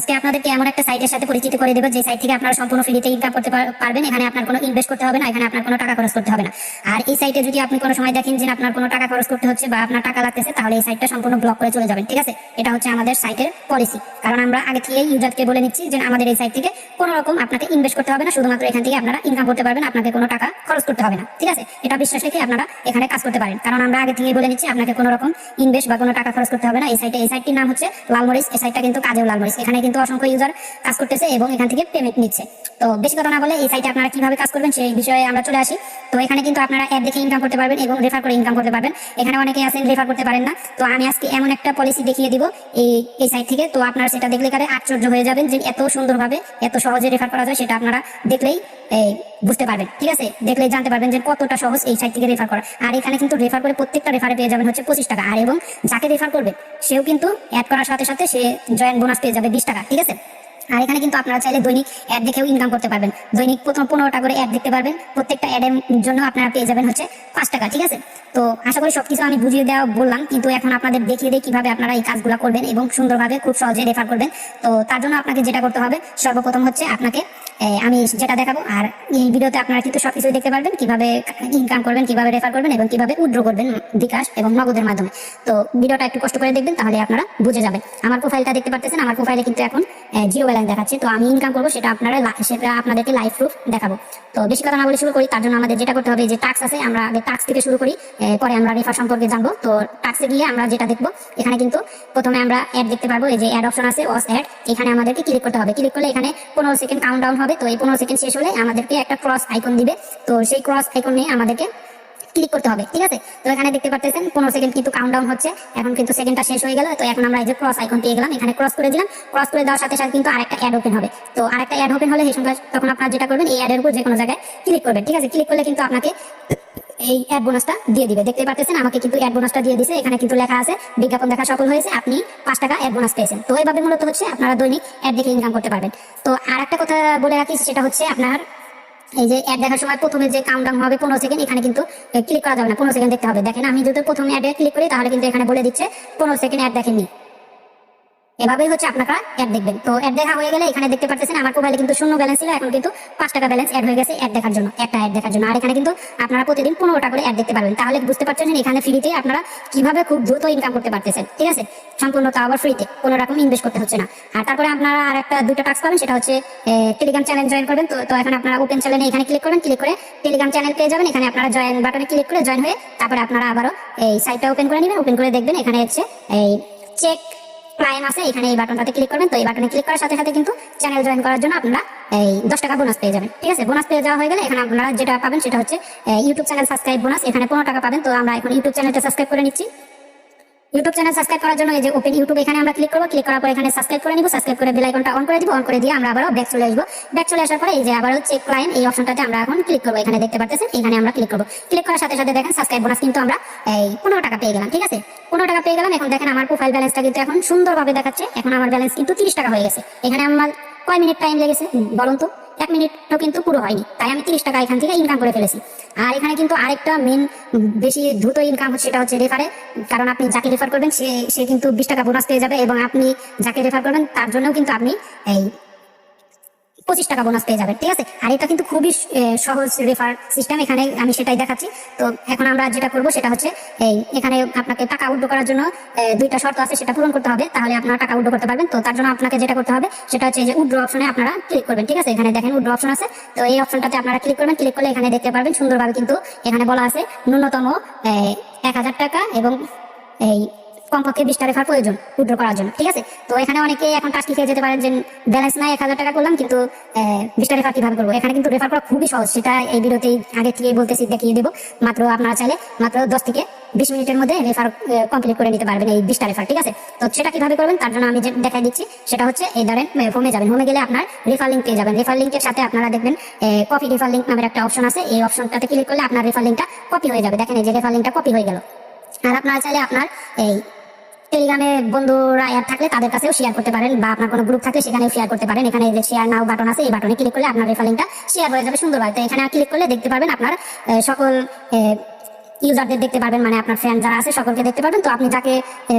আজকে আপনাদেরকে এমন একটা সাইটের সাথে পরিচিত করে দেবো, যে সাইট থেকে আপনারা সম্পূর্ণ ফ্রিতে ইনকাম করতে পারবেন, এখানে আপনার কোনো ইনভেস্ট করতে হবে না, এখানে আপনার কোনো টাকা খরচ করতে হবে না। আর এই সাইটে যদি আপনি কোনো সময় দেখেন যে আপনার কোনো টাকা খরচ করতে হচ্ছে বা আপনার টাকা লাগতেছে, তাহলে এই সাইটটা সম্পূর্ণ ব্লক করে চলে যাবেন, ঠিক আছে? এটা হচ্ছে আমাদের সাইটের পলিসি কারণ আমরা আগে থেকেই ইউজারকে বলে নিচ্ছি যে আমাদের এই সাইট থেকে কোনো রকম আপনাকে ইনভেস্ট করতে হবে না, শুধুমাত্র এখান থেকে আপনারা ইনকাম করতে পারবেন, আপনাকে কোনো টাকা খরচ করতে হবে না, ঠিক আছে? এটা বিশ্বাস রেখে আপনারা এখানে কাজ করতে পারেন। কারণ আমরা আগে থেকেই বলে নিচ্ছি, আপনাকে কোনো রকম ইনভেস্ট বা কোনো টাকা খরচ করতে হবে না, এই সাইটে এই সাইটটির নাম হচ্ছে লালমরিচ, এই সাইটটা কিন্তু কাজেও লালমরিচ, এখানে কিন্তু অসংখ্য ইউজার কাজ করতেছে এবং এখান থেকে পেমেন্ট নিচ্ছে। তো বেশি কথা না বলে এই সাইটে আপনারা কীভাবে কাজ করবেন সেই বিষয়ে আমরা চলে আসি। তো এখানে কিন্তু আপনারা অ্যাপ দেখে ইনকাম করতে পারবেন এবং রেফার করে ইনকাম করতে পারবেন। এখানে অনেকে আছেন রেফার করতে পারেন না। তো আমি আজকে এমন একটা পলিসি দেখিয়ে দিব এই এই সাইট থেকে। তো আপনারা সেটা দেখলে কারে আশ্চর্য হয়ে যাবেন যে এত সুন্দরভাবে, এত সহজে রেফার করা যায় সেটা আপনারা দেখলেই বুঝতে পারবেন। ঠিক আছে? দেখলে জানতে পারবেন যে কতটা সহজ এই সাইট থেকে রেফার করা। আর এখানে কিন্তু রেফার করে প্রত্যেকটা রেফারে পেয়ে যাবেন হচ্ছে পঁচিশ টাকা। আর এবং যাকে রেফার করবে, সেও কিন্তু অ্যাড করার সাথে সাথে সে জয়েন্ট বোনাস পেয়ে যাবে বিশ টাকা ঠিক আছে? আর এখানে কিন্তু আপনারা চাইলে দৈনিক অ্যাড দেখেও ইনকাম করতে পারবেন। দৈনিক প্রথম পনেরোটা করে অ্যাড দেখতে পারবেন। প্রত্যেকটা অ্যাডের জন্য আপনারা পেয়ে যাবেন হচ্ছে পাঁচ টাকা, ঠিক আছে? তো আশা করি সবকিছু আমি বুঝিয়ে দেওয়া বললাম, কিন্তু এখন আপনাদের দেখিয়ে দিই কীভাবে আপনারা এই কাজগুলো করবেন এবং সুন্দরভাবে খুব সহজে রেফার করবেন। তো তার জন্য আপনাকে যেটা করতে হবে, সর্বপ্রথম হচ্ছে আপনাকে আমি যেটা দেখাবো, আর এই ভিডিওতে আপনারা কিন্তু সবকিছুই দেখতে পারবেন, কীভাবে ইনকাম করবেন, কীভাবে রেফার করবেন এবং কীভাবে উইথড্র করবেন বিকাশ এবং নগদের মাধ্যমে। তো ভিডিওটা একটু কষ্ট করে দেখবেন, তাহলে আপনারা বুঝে যাবেন। আমার প্রোফাইলটা দেখতে পাচ্ছেন আমার প্রোফাইলে কিন্তু এখন জিরো ব্যালেন্স দেখাচ্ছে। তো আমি ইনকাম করব, সেটা আপনারা সেটা আপনাদেরকে লাইভ প্রুফ দেখাবো। তো বেশি কথা না বলে শুরু করি, তার জন্য আমাদের যেটা করতে হবে যে টাক্স আছে, আমরা আগে টাক্স থেকে শুরু করি পরে আমরা রেফার সম্পর্কে জানব। তো টাক্সে গিয়ে আমরা যেটা দেখব, এখানে কিন্তু প্রথমে আমরা অ্যাড দেখতে পারব, এই যে অ্যাড অপশন আছে ওয়াস অ্যাড এখানে আমাদেরকে ক্লিক করতে হবে। ক্লিক করলে এখানে পনেরো সেকেন্ড কাউন্ট ডাউন হবে। তো এই পনেরো সেকেন্ড শেষ হলে আমাদেরকে একটা ক্রস আইকন দিবে। তো সেই ক্রস আইকন নিয়ে আমাদেরকে ক্লিক করতে হবে, ঠিক আছে? তো এখানে দেখতে পাচ্ছেন পনেরো সেকেন্ড কিন্তু কাউন্টাউন হচ্ছে। এখন কিন্তু সেকেন্ডটা শেষ হয়ে গেল। তো এখন আমরা এই যে ক্রস আইকন পেয়ে গেলাম, এখানে ক্রস করে দিলাম। ক্রস করে দেওয়ার সাথে সাথে কিন্তু আরেকটা অ্যাড ওপেন হবে। তো আরেকটা অ্যাড ওপেন হলে সেই সময় তখন আপনারা যেটা করবেন, এই অ্যাডের উপর যে কোনো জায়গায় ক্লিক করবেন, ঠিক আছে? ক্লিক করলে কিন্তু আপনাকে এই অ্যাড বোনাসটা দিয়ে দিবে। দেখতে আমাকে কিন্তু অ্যাড বোনাসটা দিয়ে দিছে। এখানে কিন্তু লেখা আছে, বিজ্ঞাপন দেখা সফল হয়েছে, আপনি পাঁচ টাকা অ্যাড বোনাস পেয়েছেন। তো এইভাবে মূলত হচ্ছে আপনারা দৈনিক অ্যাড দেখে ইনকাম করতে পারবেন। তো আর একটা কথা বলে রাখি, সেটা হচ্ছে আপনার এই যে অ্যাড দেখার সময় প্রথমে যে কাউন্টডাউন হবে পনেরো সেকেন্ড এখানে কিন্তু ক্লিক করা যাবে না, পনেরো সেকেন্ড দেখতে হবে। দেখেন, আমি যদি প্রথমে অ্যাডে ক্লিক করি, তাহলে কিন্তু এখানে বলে দিচ্ছে, পনেরো সেকেন্ড অ্যাড দেখেননি। এভাবেই হচ্ছে আপনারা অ্যাড দেখবেন। তো অ্যাড দেখা হয়ে গেলে এখানে দেখতে পাচ্ছেন আমার মোবাইলে কিন্তু শূন্য ব্যালেন্স ছিল, এখন কিন্তু পাঁচ টাকা ব্যালেন্স অ্যাড হয়ে গেছে অ্যাড দেখার জন্য, একটা অ্যাড দেখার জন্য। আর এখানে কিন্তু আপনারা প্রতিদিন পনেরোটা করে অ্যাড দেখতে পারবেন। তাহলে বুঝতে পারছেন এখানে ফ্রিতে আপনারা কীভাবে খুব দ্রুত ইনকাম করতে পারতেছেন, ঠিক আছে? সম্পূর্ণ তা আবার ফ্রিতে কোনো রকম ইনভেস্ট করতে হচ্ছে না। আর তারপরে আপনারা আর একটা দুটো টাস্ক পাবেন, সেটা হচ্ছে টেলিগ্রাম চ্যানেল জয়েন করবেন। তো তো এখন আপনারা ওপেন চ্যানেলে এখানে ক্লিক করবেন ক্লিক করে টেলিগ্রাম চ্যানেল পেয়ে যাবেন। এখানে আপনারা জয়েন বাটনে ক্লিক করে জয়েন হয়ে তারপরে আপনারা আবারও এই সাইটটা ওপেন করে নেবেন। ওপেন করে দেখবেন, এখানে হচ্ছে এই চেক ক্লায়েন্ট আছে, এখানে এই বাটনটাতে ক্লিক করবেন। তো এই বাটনে ক্লিক করার সাথে সাথে কিন্তু চ্যানেল জয়েন করার জন্য আপনারা এই দশ টাকা বোনাস পেয়ে যাবেন। ঠিক আছে? বোনাস পেয়ে যাওয়া হয়ে গেলে এখানে আপনারা যেটা পাবেন সেটা হচ্ছে ইউটিউব চ্যানেল সাবস্ক্রাইব বোনাস এখানে পনেরো টাকা পাবেন। তো আমরা এখন ইউটিউব চ্যানেলটা সাবস্ক্রাইব করে নিচ্ছি। ইউটিউব চ্যানেল সাবস্ক্রাইব করার জন্য এই যে ওপেন ইউটিউব এখানে আমরা ক্লিক করব ক্লিক করার পর এখানে সাবস্ক্রাইব করে নিব সাবস্ক্রাইব করে বেল আইকনটা অন করে দিব অন করে দিয়ে আমরা আবারও ব্যাক চলে আসব। ব্যাক চলে আসার পরে এই যে আবারও চেক ক্লায়েন্ট এই অপশনটাতে আমরা এখন ক্লিক করব। এখানে দেখতে পাচ্ছেন এখানে আমরা ক্লিক করব। ক্লিক করার সাথে সাথে দেখেন সাবস্ক্রাইব বোনাস কিন্তু আমরা এই পনেরো টাকা পেয়ে গেলাম, ঠিক আছে? পনেরো টাকা পেয়ে গেলাম, এখন দেখেন আমার প্রোফাইল ব্যালেন্সটা কিন্তু এখন সুন্দরভাবে দেখাচ্ছে। এখন আমার ব্যালেন্স কিন্তু তিরিশ টাকা হয়ে গেছে। এখানে আমার কয় মিনিট টাইম লেগেছে? বলুন তো। এক মিনিটও কিন্তু পুরো হয়নি। তাই আমি তিরিশ টাকা এখান থেকে ইনকাম করে ফেলেছি। আর এখানে কিন্তু আরেকটা মেন বেশি দ্রুত ইনকাম হচ্ছে, সেটা হচ্ছে রেফারে কারণ আপনি যাকে রেফার করবেন, সে সে কিন্তু বিশ টাকা বোনাস পেয়ে যাবে এবং আপনি যাকে রেফার করবেন, তার জন্যও কিন্তু আপনি এই পঁচিশ টাকা বোনাস পেয়ে যাবেন, ঠিক আছে? আর এটা কিন্তু খুবই সহজ রেফার সিস্টেম এখানে আমি সেটাই দেখাচ্ছি। তো এখন আমরা যেটা করব সেটা হচ্ছে, এই, এখানে আপনাকে টাকা উড্ডো করার জন্য দুইটা শর্ত আছে, সেটা পূরণ করতে হবে। তাহলে আপনারা টাকা উড্ডো করতে পারবেন। তো তার জন্য আপনাকে যেটা করতে হবে, সেটা হচ্ছে যে উড্ডো অপশনে আপনারা ক্লিক করবেন, ঠিক আছে? এখানে দেখেন উড্ডো অপশন আছে। তো এই অপশনটাতে আপনারা ক্লিক করবেন। ক্লিক করলে এখানে দেখতে পারবেন সুন্দরভাবে কিন্তু এখানে বলা আছে ন্যূনতম এক হাজার টাকা এবং, এই কমপক্ষে বিশটা রেফার প্রয়োজন উইথড্র করার জন্য, ঠিক আছে? তো এখানে অনেকে এখন টাস্কি খেয়ে যেতে পারেন যে ব্যালেন্স নাই এক হাজার টাকা করলাম, কিন্তু বিশটা রেফার কীভাবে করব? এখানে কিন্তু রেফার করা খুবই সহজ, সেটা এই ভিডিওতেই আগে থেকে বলতেছি, দেখিয়ে দেবো। মাত্র আপনারা চাইলে মাত্র দশ থেকে বিশ মিনিটের মধ্যে রেফার কমপ্লিট করে নিতে পারবেন এই বিশটা রেফার ঠিক আছে? তো সেটা কীভাবে করবেন, তার জন্য আমি দেখাই দিচ্ছি, সেটা হচ্ছে, এই ধরেন হোমে যাবেন। হোমে গেলে আপনার রেফার লিঙ্ক পেয়ে যাবেন। রেফার লিঙ্কের সাথে আপনারা দেখবেন কপি রেফার লিঙ্ক নামের একটা অপশন আছে। এই অপশনটাতে ক্লিক করলে আপনার রেফার লিঙ্কটা কপি হয়ে যাবে। দেখেন এই যে রেফার লিঙ্কটা কপি হয়ে গেল। আর আপনারা চাইলে আপনার এই টেলিগ্রামে বন্ধুরা অ্যাড থাকলে তাদের কাছেও শেয়ার করতে পারেন বা আপনার কোনো গ্রুপ থাকলে সেখানেও শেয়ার করতে পারেন। এখানে যে শেয়ার নাও বাটন আছে, এই বাটনে ক্লিক করলে আপনার রেফারিংটা শেয়ার হয়ে যাবে সুন্দরভাবে। তো এখানে ক্লিক করলে দেখতে পারবেন আপনার সকল ইউজারদের দেখতে পারবেন মানে আপনার ফ্রেন্ড যারা আছে সকলকে দেখতে পারবেন। তো আপনি যাকে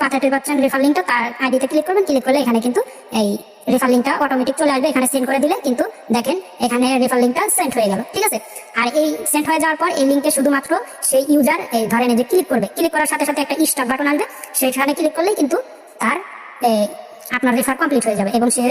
পাঠাতে পারছেন রেফার লিঙ্কটা তার আইডিতে ক্লিক করবেন। ক্লিক করলে এখানে কিন্তু এই রেফার লিঙ্কটা অটোমেটিক চলে আসবে, এখানে সেন্ড করে দিলে কিন্তু দেখেন এখানে রেফার লিঙ্কটা সেন্ড হয়ে গেল, ঠিক আছে? আর এই সেন্ড হয়ে যাওয়ার পর এই লিঙ্কে শুধুমাত্র সেই ইউজার ধরেন যে ক্লিক করবে ক্লিক করার সাথে সাথে একটা স্টার বাটন আসবে সেখানে ক্লিক করলেই কিন্তু তার আপনার রেফার কমপ্লিট হয়ে যাবে এবং সে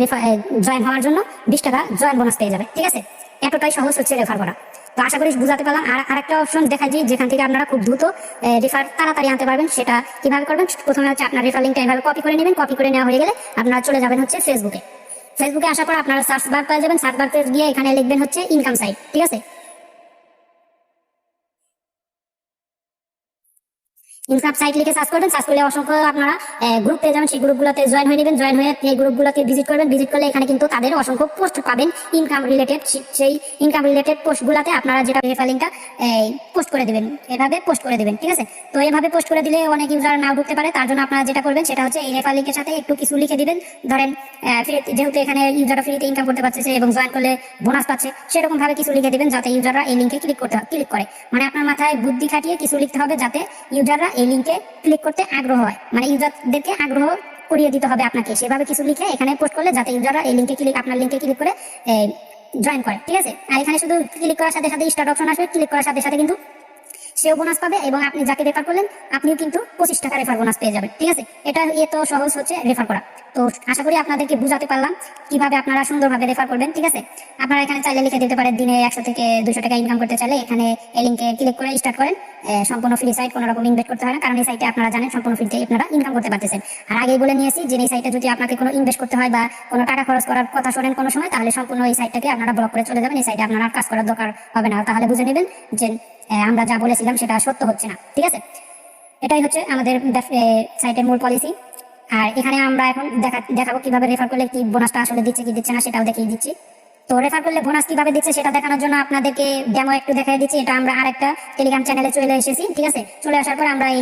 রেফার জয়েন হওয়ার জন্য বিশ টাকা জয়েন বোনাস পেয়ে যাবে, ঠিক আছে? এতটাই সহজ হচ্ছে রেফার করা। তো আশা করি বুঝাতে পারলাম। আর আরেকটা অপশন দেখা যায় যেখান থেকে আপনারা খুব দ্রুত রেফার তাড়াতাড়ি আনতে পারবেন, সেটা কীভাবে করবেন? প্রথমে হচ্ছে আপনার রেফার লিঙ্কটা এভাবে কপি করে নেবেন কপি করে নেওয়া হয়ে গেলে আপনারা চলে যাবেন হচ্ছে ফেসবুকে ফেসবুকে আসার পর আপনারা সার্চ বার পেয়ে যাবেন সার্চ বার গিয়ে এখানে লিখবেন হচ্ছে ইনকাম সাইট ঠিক আছে? ইনকাম সাইট লিখে সার্চ করবেন সার্চ করলে অসংখ্য আপনারা গ্রুপ পেয়ে যাবেন। সেই গ্রুপগুলোতে জয়েন হয়ে নেবেন জয়েন হয়ে এই গ্রুপগুলোতে ভিজিট করবেন। ভিজিট করলে এখানে কিন্তু তাদের অসংখ্য পোস্ট পাবেন। ইনকাম রিলেটেড সেই ইনকাম রিলেটেড পোস্টগুলোতে আপনারা যেটা রেফারিংটা পোস্ট করে দিবেন। এভাবে পোস্ট করে দিবেন, ঠিক আছে? তো এভাবে পোস্ট করে দিলে অনেক ইউজার নাও ঢুকতে পারে। তার জন্য আপনারা যেটা করবেন, সেটা হচ্ছে এই রেফার সাথে একটু কিছু লিখে দিবেন। ধরেন যেহেতু এখানে ইউজাররা ফ্রিতে ইনকাম করতে পারছে এবং জয়েন করলে বোনাস পাচ্ছে সেরকম ভাবে কিছু লিখে দিবেন যাতে ইউজাররা এই লিঙ্কে ক্লিক করতে ক্লিক করে। মানে আপনার মাথায় বুদ্ধি খাটিয়ে কিছু লিখতে হবে যাতে ইউজাররা এই লিঙ্কে ক্লিক করতে আগ্রহ হয়। মানে ইউজারদেরকে আগ্রহ করিয়ে দিতে হবে আপনাকে। সেভাবে কিছু লিখে এখানে পোস্ট করলে যাতে ইউজাররা এই লিঙ্কে ক্লিক আপনার লিঙ্কে ক্লিক করে জয়েন করে। ঠিক আছে? আর এখানে শুধু ক্লিক করার সাথে সাথে স্টার্ট অপশন আসবে। ক্লিক করার সাথে সাথে কিন্তু সেও বোনাস পাবে এবং আপনি যাকে রেফার করলেন, আপনিও কিন্তু পঁচিশ টাকা রেফার বোনাস পেয়ে যাবেন। ঠিক আছে? এটা এ তো সহজ হচ্ছে রেফার করা। তো আশা করি আপনাদেরকে বুঝাতে পারলাম কীভাবে আপনারা সুন্দরভাবে রেফার করবেন। ঠিক আছে? আপনারা এখানে চাইলে লিখে দিতে পারেন, দিনে একশো থেকে দুশো টাকা ইনকাম করতে চাইলে এখানে এই লিঙ্কে ক্লিক করে স্টার্ট করেন। সম্পূর্ণ ফ্রি সাইট কোনো রকম ইনভেস্ট করতে হয় না। কারণ এই সাইটে আপনারা জানেন সম্পূর্ণ ফ্রিতে আপনারা ইনকাম করতে পারতেছেন। আর আগেই বলে নিয়েছি যে এই সাইটে যদি আপনাকে কোনো ইনভেস্ট করতে হয় বা কোনো টাকা খরচ করার কথা শোনেন কোনো সময়, তাহলে সম্পূর্ণ এই সাইটটাকে আপনারা ব্লক করে চলে যাবেন। এই সাইটে আপনার কাজ করার দরকার হবে না। তাহলে বুঝে নেবেন যে আমরা যা বলেছিলাম সেটা সত্য হচ্ছে না। ঠিক আছে? এটাই হচ্ছে আমাদের সাইটের মূল পলিসি আর এখানে আমরা এখন দেখা, দেখাবো কীভাবে রেফার করলে কি বোনাসটা আসলে দিচ্ছে কি দিচ্ছে না সেটাও দেখিয়ে দিচ্ছি। তো রেফার করলে বোনাস কীভাবে দিচ্ছে সেটা দেখানোর জন্য আপনাদেরকে ডেমো একটু দেখাই দিচ্ছি। এটা আমরা আরেকটা টেলিগ্রাম চ্যানেলে চলে এসেছি, ঠিক আছে? চলে আসার পর আমরা এই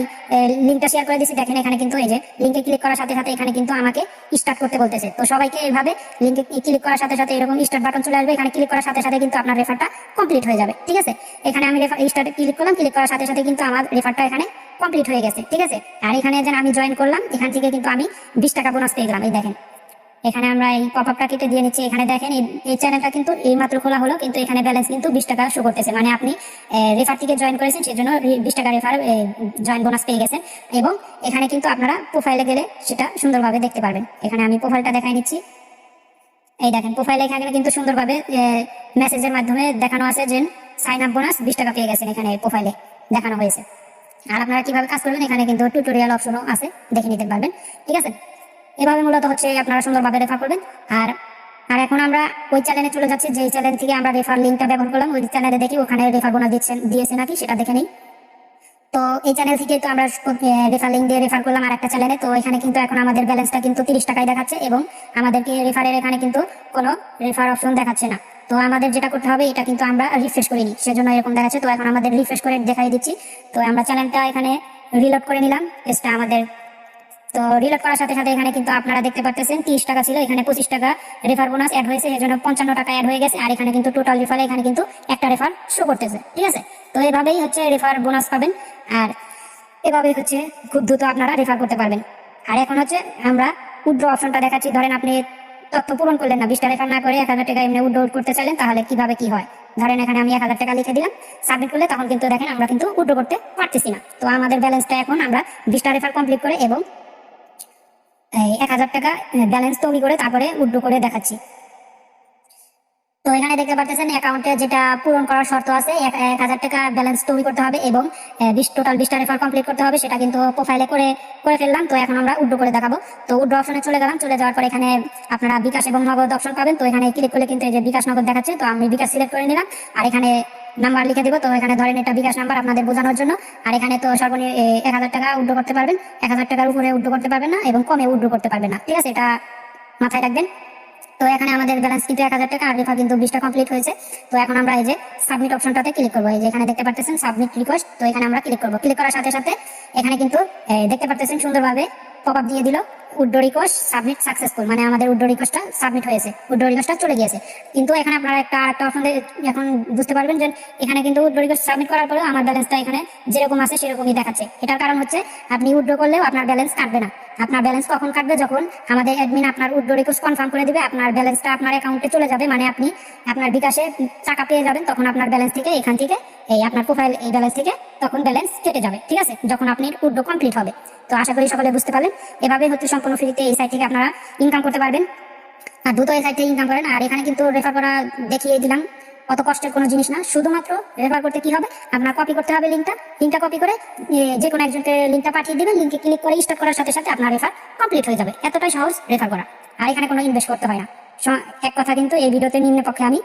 লিঙ্কটা শেয়ার করে দিচ্ছি দেখেন এখানে কিন্তু এই যে লিঙ্কে ক্লিক করার সাথে সাথে এখানে কিন্তু আমাকে স্টার্ট করতে বলতেছে। তো সবাইকে এইভাবে লিঙ্কে ক্লিক করার সাথে সাথে এরকম স্টার্ট বাটন চলে আসবে। এখানে ক্লিক করার সাথে সাথে কিন্তু আপনার রেফারটা কমপ্লিট হয়ে যাবে, ঠিক আছে? এখানে আমি রেফার স্টার্টে ক্লিক করলাম ক্লিক করার সাথে সাথে কিন্তু আমার রেফারটা এখানে কমপ্লিট হয়ে গেছে, ঠিক আছে? আর এখানে যেন আমি জয়েন করলাম, এখান থেকে কিন্তু আমি বিশ টাকা বোনাস পেয়ে গেলাম, এই দেখেন। এখানে আমরা এই পপ আপটা কেটে দিয়ে নিচ্ছি। এখানে দেখেন, এই- চ্যানেলটা কিন্তু এই মাত্র খোলা হলো, কিন্তু এখানে ব্যালেন্স কিন্তু বিশ টাকা শো করতেছে। মানে আপনি রেফার থেকে জয়েন করেছেন সেই জন্য বিশ টাকা রেফার জয়েন বোনাস পেয়ে গেছেন। এবং এখানে কিন্তু আপনারা প্রোফাইলে গেলে সেটা সুন্দরভাবে দেখতে পারবেন। এখানে আমি প্রোফাইলটা দেখাই নিচ্ছি এই দেখেন প্রোফাইলে এখানে কিন্তু সুন্দরভাবে মেসেজের মাধ্যমে দেখানো আছে যে সাইন আপ বোনাস বিশ টাকা পেয়ে গেছেন এখানে প্রোফাইলে দেখানো হয়েছে। আর আপনারা কীভাবে কাজ করবেন, এখানে কিন্তু টিউটোরিয়াল অপশনও আছে, দেখে নিতে পারবেন। ঠিক আছে? এভাবে মূলত হচ্ছে আপনারা সুন্দরভাবে রেফার করবেন। আর আর এখন আমরা ওই চ্যানেলে চলে যাচ্ছি, যেই চ্যানেল থেকে আমরা রেফার লিঙ্কটা ব্যবহার করলাম, ওই চ্যানেলে দেখি ওখানে রেফার বোনাস দিচ্ছেন দিয়েছে নাকি সেটা দেখে নিই। তো এই চ্যানেল থেকে তো আমরা রেফার লিঙ্ক দিয়ে রেফার করলাম আর একটা চ্যানেলে তো এখানে কিন্তু এখন আমাদের ব্যালেন্সটা কিন্তু তিরিশ টাকায় দেখাচ্ছে এবং আমাদেরকে রেফারের এখানে কিন্তু কোনো রেফার অপশন দেখাচ্ছে না। তো আমাদের যেটা করতে হবে, এটা কিন্তু আমরা রিফ্রেশ করিনি, সেজন্য এরকম দেখাচ্ছে। তো এখন আমাদের রিফ্রেশ করে দেখাই দিচ্ছি। তো আমরা চ্যানেলটা এখানে রিলোড করে নিলাম। পেজটা আমাদের তো রিলোড করার সাথে সাথে এখানে কিন্তু আপনারা দেখতে পাচ্ছেন তিরিশ টাকা ছিল, এখানে পঁচিশ টাকা রেফার বোনাস অ্যাড হয়েছে, এর জন্য পঞ্চান্ন টাকা অ্যাড হয়ে গেছে, আর এখানে কিন্তু টোটাল রেফারে এখানে কিন্তু একটা রেফার শো করতেছে, ঠিক আছে? তো এভাবেই হচ্ছে রেফার বোনাস পাবেন, আর এভাবেই হচ্ছে খুব দ্রুত আপনারা রেফার করতে পারবেন। আর এখন হচ্ছে আমরা উইথড্র অপশনটা দেখাচ্ছি, ধরেন আপনি তথ্য পূরণ করলেন না, বিশটা রেফার না করে এক হাজার টাকা এমনি উইথড্র করতে চাইলেন, তাহলে কীভাবে কি হয়? ধরেন এখানে আমি এক হাজার টাকা লিখে দিলাম সাবমিট করলে তখন কিন্তু দেখেন আমরা কিন্তু উইথড্র করতে পারতেছি না। তো আমাদের ব্যালেন্সটা এখন আমরা বিশটা রেফার কমপ্লিট করে এবং এক হাজার টাকা ব্যালেন্স তৈরি করে তারপরে উড্ডো করে দেখাচ্ছি। তো এখানে দেখতে পাচ্ছেন অ্যাকাউন্টে যেটা পূরণ করার শর্ত আছে, এক হাজার টাকা ব্যালেন্স তৈরি করতে হবে এবং বিশ টোটাল বিশটা রেফার কমপ্লিট করতে হবে, সেটা কিন্তু প্রোফাইলে করে করে ফেললাম, তো এখন আমরা উড্ডো করে দেখাবো। তো উড্ডো অপশনে চলে গেলাম, চলে যাওয়ার পর এখানে আপনারা বিকাশ এবং নগদ অপশন পাবেন, তো এখানে ক্লিক করলে কিন্তু এই যে বিকাশ নগদ দেখাচ্ছে, তো আমি বিকাশ সিলেক্ট করে নিলাম। আর এখানে নাম্বার লিখে দিব। তো এখানে ধরেন এটা বিকাশ নাম্বার আপনাদের বোঝানোর জন্য। আর এখানে তো সর্বনিম্ন এক হাজার টাকা উড্ডো করতে পারবেন। এক হাজার টাকার উপরে উড্ডো করতে পারবেন না এবং কমে উড্ডো করতে পারবেন না। ঠিক আছে? এটা মাথায় রাখবেন। তো এখানে আমাদের ব্যালেন্স কিন্তু এক হাজার টাকা, আর রেফার কিন্তু বিশটা কমপ্লিট হয়েছে। তো এখন আমরা এই যে সাবমিট অপশনটাতে ক্লিক করব। এই যে এখানে দেখতে পাচ্ছেন সাবমিট রিকোয়েস্ট তো এখানে আমরা ক্লিক করব। ক্লিক করার সাথে সাথে এখানে কিন্তু দেখতে পাচ্ছেন সুন্দরভাবে পপ আপ দিয়ে দিল। উড্ডো সাবমিট সাকসেসফুল মানে আমাদের উড্ডো সাবমিট হয়েছে চলে গিয়েছে। কিন্তু এখানে আপনারা একটা অপশন এখন বুঝতে পারবেন যে এখানে কিন্তু সাবমিট করার আমার ব্যালেন্সটা এখানে যেরকম আছে সেরকমই দেখাচ্ছে। এটার কারণ হচ্ছে আপনি করলেও আপনার ব্যালেন্স কাটবে না। আপনার ব্যালেন্স কখন কাটবে? যখন আমাদের অ্যাডমিন আপনার উড্ডো রিকোয়েস্ট কনফার্ম করে দিবে, আপনার ব্যালেন্সটা আপনার অ্যাকাউন্টে চলে যাবে মানে আপনি আপনার বিকাশে টাকা পেয়ে যাবেন, তখন আপনার ব্যালেন্স থেকে এখান থেকে এই আপনার প্রোফাইল এই ব্যালেন্স থেকে তখন ব্যালেন্স কেটে যাবে, ঠিক আছে? যখন আপনি উড্ডো কমপ্লিট হবে। তো আশা করি সকলে বুঝতে পারলেন। এভাবে হচ্ছে সম্পূর্ণ ফ্রিতে এই সাইট থেকে আপনারা ইনকাম করতে পারবেন। আর দ্রুত এই সাইট থেকে ইনকাম করেন। আর এখানে কিন্তু রেফার করা দেখিয়ে দিলাম, অত কষ্টের কোনো জিনিস না। শুধুমাত্র রেফার করতে কি হবে? আপনার কপি করতে হবে লিঙ্কটা লিঙ্কটা কপি করে যে কোনো একজনকে লিঙ্কটা পাঠিয়ে দিবেন। লিঙ্কে ক্লিক করে স্টার্ট করার সাথে সাথে আপনার রেফার কমপ্লিট হয়ে যাবে। এতটাই সহজ রেফার করা। আর এখানে কোনো ইনভেস্ট করতে হয় না। এক কথা কিন্তু এই ভিডিওতে নিম্ন পক্ষে আমি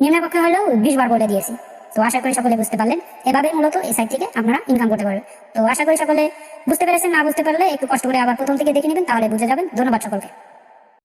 নিম্ন পক্ষে হলেও বিশ বার বলে দিয়েছি। তো আশা করি সকলে বুঝতে পারলেন। এভাবে মূলত এই সাইট থেকে আপনারা ইনকাম করতে পারবেন। তো আশা করি সকলে বুঝতে পেরেছেন, না বুঝতে পারলে একটু কষ্ট করে আবার প্রথম থেকে দেখে নেবেন, তাহলে বুঝে যাবেন। ধন্যবাদ সকলকে।